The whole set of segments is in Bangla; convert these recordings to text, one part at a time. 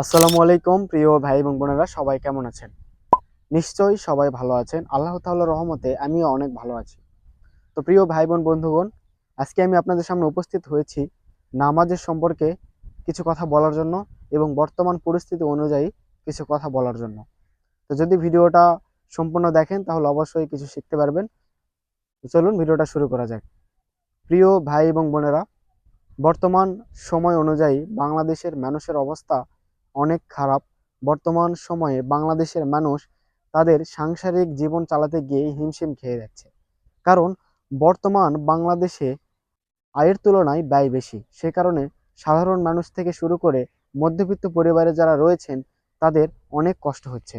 আসসালামু আলাইকুম, প্রিয় ভাই এবং বোনেরা, সবাই কেমন আছেন? নিশ্চয়ই সবাই ভালো আছেন। আল্লাহ তাআলার রহমতে আমিও অনেক ভালো আছি। তো প্রিয় ভাই বোন, বন্ধুগণ, আজকে আমি আপনাদের সামনে উপস্থিত হয়েছি নামাজের সম্পর্কে কিছু কথা বলার জন্য এবং বর্তমান পরিস্থিতি অনুযায়ী কিছু কথা বলার জন্য। তো যদি ভিডিওটা সম্পূর্ণ দেখেন, তাহলে অবশ্যই কিছু শিখতে পারবেন। চলুন ভিডিওটা শুরু করা যাক। প্রিয় ভাই এবং বোনেরা, বর্তমান সময় অনুযায়ী বাংলাদেশের মানুষের অবস্থা অনেক খারাপ। বর্তমান সময়ে বাংলাদেশের মানুষ তাদের সাংসারিক জীবন চালাতে গিয়ে হিমশিম খেয়ে যাচ্ছে। কারণ বর্তমান বাংলাদেশে আয়ের তুলনায় ব্যয় বেশি। সে কারণে সাধারণ মানুষ থেকে শুরু করে মধ্যবিত্ত পরিবারে যারা রয়েছেন, তাদের অনেক কষ্ট হচ্ছে।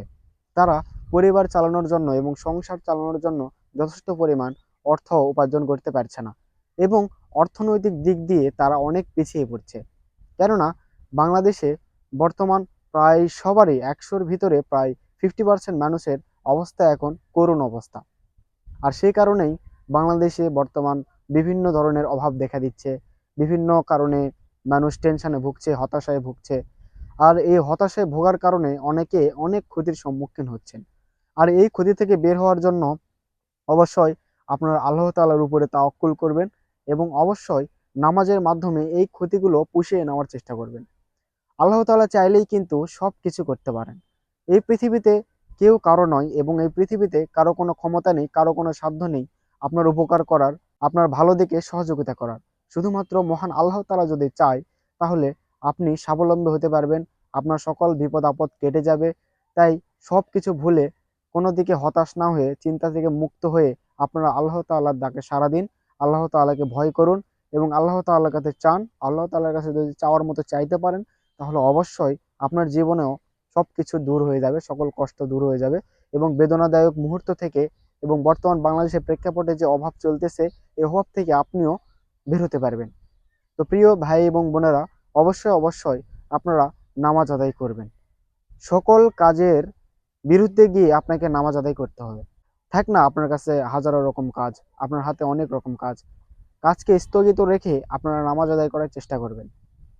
তারা পরিবার চালানোর জন্য এবং সংসার চালানোর জন্য যথেষ্ট পরিমাণ অর্থ উপার্জন করতে পারছে না এবং অর্থনৈতিক দিক দিয়ে তারা অনেক পিছিয়ে পড়ছে। কেননা বাংলাদেশে বর্তমান প্রায় সবারই একশোর ভিতরে প্রায় ফিফটি পার্সেন্ট মানুষের অবস্থা এখন করুণ অবস্থা। আর সেই কারণেই বাংলাদেশে বর্তমান বিভিন্ন ধরনের অভাব দেখা দিচ্ছে, বিভিন্ন কারণে মানুষ টেনশানে ভুগছে, হতাশায় ভুগছে। আর এই হতাশায় ভোগার কারণে অনেকে অনেক ক্ষতির সম্মুখীন হচ্ছেন। আর এই ক্ষতি থেকে বের হওয়ার জন্য অবশ্যই আপনারা আল্লাহ তাআলার উপরে তাওয়াক্কুল করবেন এবং অবশ্যই নামাজের মাধ্যমে এই ক্ষতিগুলো পুষিয়ে নেওয়ার চেষ্টা করবেন। আল্লাহ তালা চাইলেই কিন্তু সব কিছু করতে পারেন। এই পৃথিবীতে কেউ কারও নয় এবং এই পৃথিবীতে কারও কোনো ক্ষমতা নেই, কারও কোনো সাধ্য নেই আপনার উপকার করার, আপনার ভালো দিকে সহযোগিতা করার। শুধুমাত্র মহান আল্লাহ তাআলা যদি চায়, তাহলে আপনি স্বাবলম্বী হতে পারবেন, আপনার সকল বিপদ আপদ কেটে যাবে। তাই সব কিছু ভুলে, কোনো দিকে হতাশ না হয়ে, চিন্তা থেকে মুক্ত হয়ে আপনারা আল্লাহ তাআলার ডাকে সারা দিন। আল্লাহ তাআলাকে ভয় করুন এবং আল্লাহ তাআলার কাছে চান। আল্লাহ তাআলার কাছে যদি চাওয়ার মতো চাইতে পারেন তাহলে অবশ্যই আপনার জীবনেও সব কিছু দূর হয়ে যাবে, সকল কষ্ট দূর হয়ে যাবে এবং বেদনাদায়ক মুহূর্ত থেকে এবং বর্তমান বাংলাদেশের প্রেক্ষাপটে যে অভাব চলতেছে এই অভাব থেকে আপনিও বের হতে পারবেন। তো প্রিয় ভাই এবং বোনেরা, অবশ্যই অবশ্যই আপনারা নামাজ আদায় করবেন। সকল কাজের বিরুদ্ধে গিয়ে আপনাকে নামাজ আদায় করতে হবে। থাক না আপনার কাছে হাজারো রকম কাজ, আপনার হাতে অনেক রকম কাজ। কাজকে স্থগিত রেখে আপনারা নামাজ আদায় করার চেষ্টা করবেন।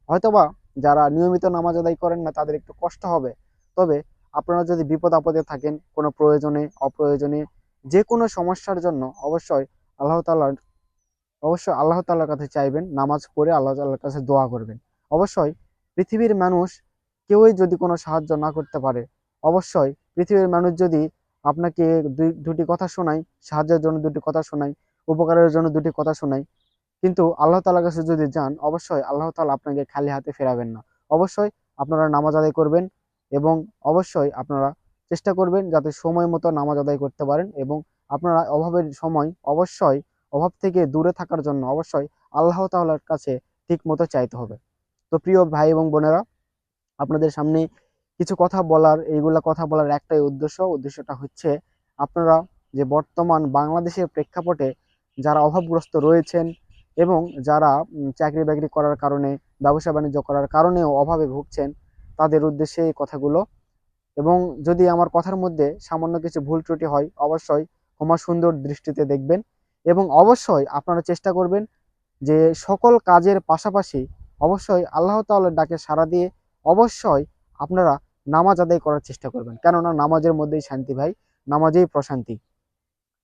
হয়তোবা যারা নিয়মিত নামাজ আদায় করেন না, তাদের একটু কষ্ট হবে। তবে আপনারা যদি বিপদ আপদে থাকেন, কোনো প্রয়োজনে, অপ্রয়োজনে যে কোনো সমস্যার জন্য অবশ্যই আল্লাহ তাআলার অবশ্যই আল্লাহ তাআলার কাছে চাইবেন, নামাজ পড়ে আল্লাহ তাআলার কাছে দোয়া করবেন। অবশ্যই পৃথিবীর মানুষ কেউই যদি কোনো সাহায্য না করতে পারে, অবশ্যই পৃথিবীর মানুষ যদি আপনাকে দুই, দুটি কথা শোনায়, সাহায্যের জন্য দুটি কথা শোনায়, উপকারের জন্য দুটি কথা শোনায় কিন্তু আল্লাহ তাআলার কাছে যদি যান, অবশ্যই আল্লাহ তালা আপনাকে খালি হাতে ফেরাবেন না। অবশ্যই আপনারা নামাজ আদায় করবেন এবং অবশ্যই আপনারা চেষ্টা করবেন যাতে সময় মতো নামাজ আদায় করতে পারেন এবং আপনারা অভাবের সময় অবশ্যই, অভাব থেকে দূরে থাকার জন্য অবশ্যই আল্লাহ তাআলার কাছে ঠিক মতো চাইতে হবে। তো প্রিয় ভাই এবং বোনেরা, আপনাদের সামনে কিছু কথা বলার, এইগুলা কথা বলার একটাই উদ্দেশ্য। উদ্দেশ্যটা হচ্ছে আপনারা যে বর্তমান বাংলাদেশের প্রেক্ষাপটে যারা অভাবগ্রস্ত রয়েছেন এবং যারা চাকরি বাকরি করার কারণে, ব্যবসা বাণিজ্য করার কারণেও অভাবে ভুগছেন, তাদের উদ্দেশ্যে এই কথাগুলো। এবং যদি আমার কথার মধ্যে সামান্য কিছু ভুল ত্রুটি হয়, অবশ্যই ক্ষমা সুন্দর দৃষ্টিতে দেখবেন এবং অবশ্যই আপনারা চেষ্টা করবেন যে সকল কাজের পাশাপাশি অবশ্যই আল্লাহ তাআলার ডাকে সাড়া দিয়ে অবশ্যই আপনারা নামাজ আদায় করার চেষ্টা করবেন। কেননা নামাজের মধ্যেই শান্তি ভাই, নামাজেই প্রশান্তি।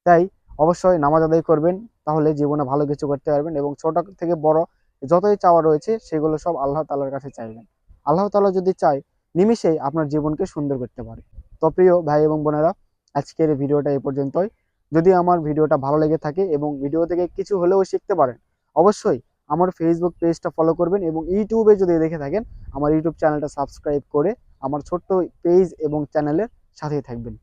তাই অবশ্যই নামাজ আদায় করবেন, তাহলে জীবনে ভালো কিছু করতে পারবেন এবং ছোট থেকে বড় যতই চাওয়া রয়েছে, সেগুলো সব আল্লাহ তালার কাছে চাইবেন। আল্লাহ তাআলা যদি চায় নিমিষেই আপনার জীবনকে সুন্দর করতে পারে। তো প্রিয় ভাই এবং বোনেরা, আজকের ভিডিওটা এই পর্যন্তই। যদি আমার ভিডিওটা ভালো লেগে থাকে এবং ভিডিও থেকে কিছু হলেও শিখতে পারেন, অবশ্যই আমার ফেসবুক পেজটা ফলো করবেন এবং ইউটিউবে যদি দেখে থাকেন, আমার ইউটিউব চ্যানেলটা সাবস্ক্রাইব করে আমার ছোট্ট পেজ এবং চ্যানেলের সাথেই থাকবেন।